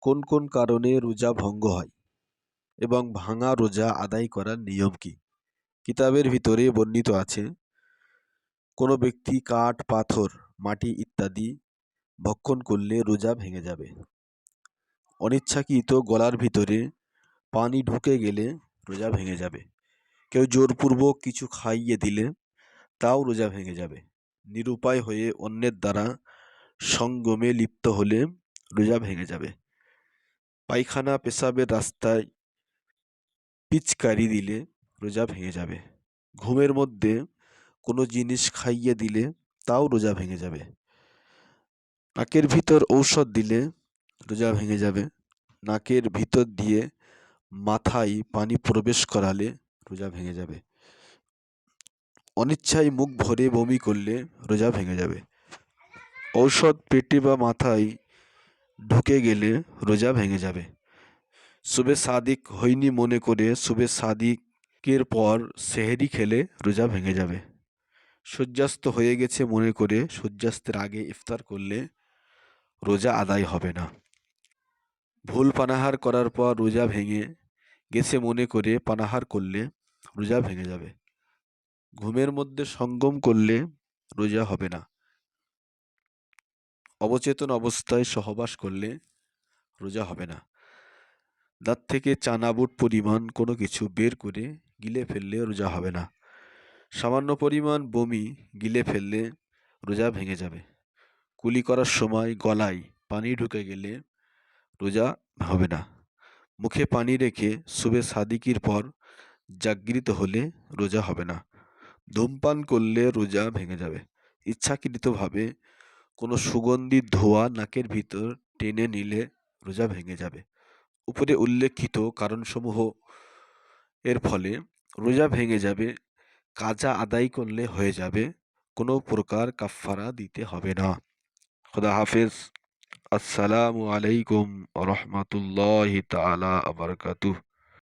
কোন কোন কারণে রোজা ভঙ্গ হয় এবং ভাঙা রোজা আদায় করার নিয়ম কি? কিতাবের ভিতরে বর্ণিত আছে, কোনো ব্যক্তি কাঠ, পাথর, মাটি ইত্যাদি ভক্ষণ করলে রোজা ভেঙে যাবে। অনিচ্ছাকৃত গলার ভিতরে পানি ঢুকে গেলে রোজা ভেঙে যাবে। কেউ জোরপূর্বক কিছু খাইয়ে দিলে তাও রোজা ভেঙে যাবে। নিরুপায় হয়ে অন্যের দ্বারা সঙ্গমে লিপ্ত হলে রোজা ভেঙে যাবে। পায়খানা পেশাবের রাস্তায় পিচকারি দিলে রোজা ভেঙে যাবে। ঘুমের মধ্যে কোনো জিনিস খাইয়ে দিলে তাও রোজা ভেঙে যাবে। নাকের ভিতর ঔষধ দিলে রোজা ভেঙে যাবে। নাকের ভিতর দিয়ে মাথায় পানি প্রবেশ করালে রোজা ভেঙে যাবে। অনিচ্ছায় মুখ ভরে বমি করলে রোজা ভেঙে যাবে। ঔষধ পেটে বা মাথায় ঢুকে গেলে রোজা ভেঙে যাবে। শুবে সাদিক হয়নি মনে করে শুবে সাদিকের পর সেহেরি খেলে রোজা ভেঙে যাবে। সূর্যাস্ত হয়ে গেছে মনে করে, সূর্যাস্তের আগে ইফতার করলে রোজা আদায় হবে না। ভুল পানাহার করার পর রোজা ভেঙে গেছে মনে করে, পানাহার করলে রোজা ভেঙে যাবে। ঘুমের মধ্যে সঙ্গম করলে রোজা হবে না। অবচেতন অবস্থায় সহবাস করলে রোজা হবে না। দাঁত থেকে চানাবুট পরিমাণ কোনো কিছু বের করে গিলে ফেললে রোজা হবে না। সামান্য পরিমাণ বমি গিলে ফেললে রোজা ভেঙে যাবে। কুলি করার সময় গলায় পানি ঢুকে গেলে রোজা হবে না। মুখে পানি রেখে শুবে সাদিকির পর জাগৃত হলে রোজা হবে না। ধূমপান করলে রোজা ভেঙে যাবে। ইচ্ছাকৃতভাবে কোনো সুগন্ধি ধোয়া নাকের ভিতর টেনে নিলে রোজা ভেঙে যাবে। উপরে উল্লেখিত কারণসমূহ এর ফলে রোজা ভেঙে যাবে, কাজা আদায় করলে হয়ে যাবে, কোনো প্রকার কাফফারা দিতে হবে না। খোদা হাফেজ। আসসালামু আলাইকুম রহমতুল্লাহ তালা আবরকাতুহ